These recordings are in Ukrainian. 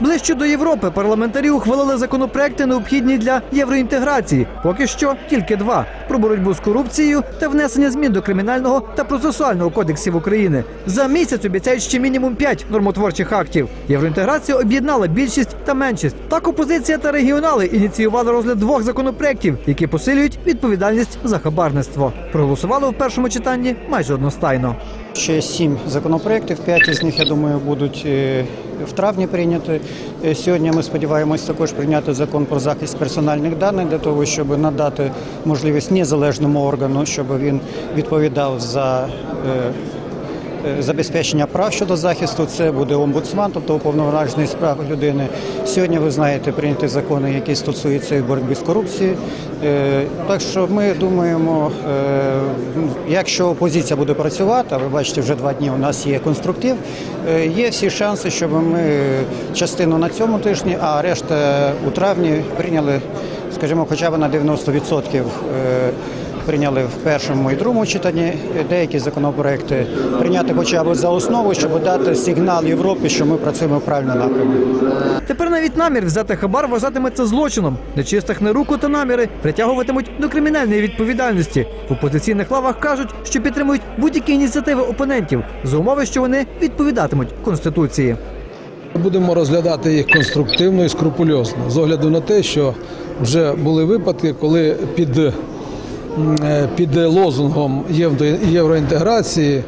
Ближче до Європи парламентарі ухвалили законопроекти, необхідні для євроінтеграції. Поки що тільки два: про боротьбу з корупцією та внесення змін до кримінального та процесуального кодексів України. За місяць обіцяють ще мінімум п'ять нормотворчих актів. Євроінтеграція об'єднала більшість та меншість. Так опозиція та регіонали ініціювали розгляд двох законопроєктів, які посилюють відповідальність за хабарництво. Проголосували в першому читанні майже одностайно. Ще сім законопроєктів, п'ять із них, я думаю, будуть е, в травні прийняті. Е, Сьогодні ми сподіваємось також прийняти закон про захист персональних даних для того, щоб надати можливість незалежному органу, щоб він відповідав за. Е, Забезпечення прав щодо захисту це буде омбудсман, тобто уповноважений з прав людини. Сьогодні ви знаєте прийняті закони, які стосуються боротьби з корупцією. Е, Так що ми думаємо, е, якщо опозиція буде працювати, а ви бачите, вже два дні у нас є конструктив, є всі шанси, щоб ми частину на цьому тижні, а решта у травні прийняли, скажімо, хоча б на 90% е, прийняли в першому і другому читанні деякі законопроекти, прийняти хоча б за основу, щоб дати сигнал Європі, що ми працюємо в правильному напрямку. Тепер навіть намір взяти хабар вважатиметься злочином. Нечистих на руку та наміри притягуватимуть до кримінальної відповідальності. В опозиційних лавах кажуть, що підтримують будь-які ініціативи опонентів за умови, що вони відповідатимуть конституції. Будемо розглядати їх конструктивно і скрупульозно, з огляду на те, що вже були випадки, коли під, під лозунгом євро- євроінтеграції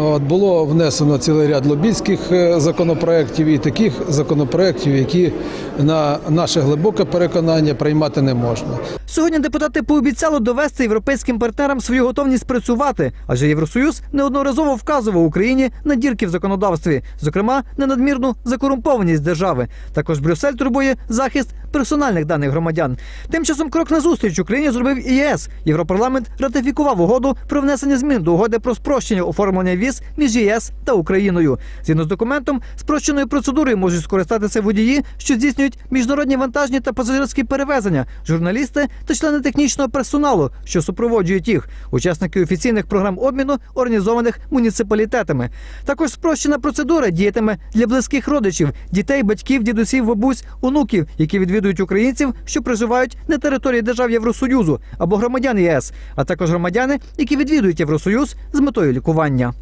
от, було внесено цілий ряд лобійських е, законопроєктів і таких законопроєктів, які на наше глибоке переконання приймати не можна. Сьогодні депутати пообіцяли довести європейським партнерам свою готовність працювати, адже Євросоюз неодноразово вказував Україні на дірки в законодавстві, зокрема на надмірну закорумпованість держави. Також Брюссель турбує захист персональних даних громадян. Тим часом крок назустріч Україні зробив і ЄС. Європарламент ратифікував угоду про внесення змін до угоди про спрощення оформлення віз між ЄС та Україною. Згідно з документом, спрощеною процедурою можуть скористатися водії, що здійснюють міжнародні вантажні та пасажирські перевезення, журналісти та члени технічного персоналу, що супроводжують їх, учасники офіційних програм обміну, організованих муніципалітетами. Також спрощена процедура діятиме для близьких родичів, дітей, батьків, дідусів, бабусь, онуків, які відвідують українців, що проживають на території держав Євросоюзу або громадян ЄС, а також громадяни, які відвідують Євросоюз з метою лікування.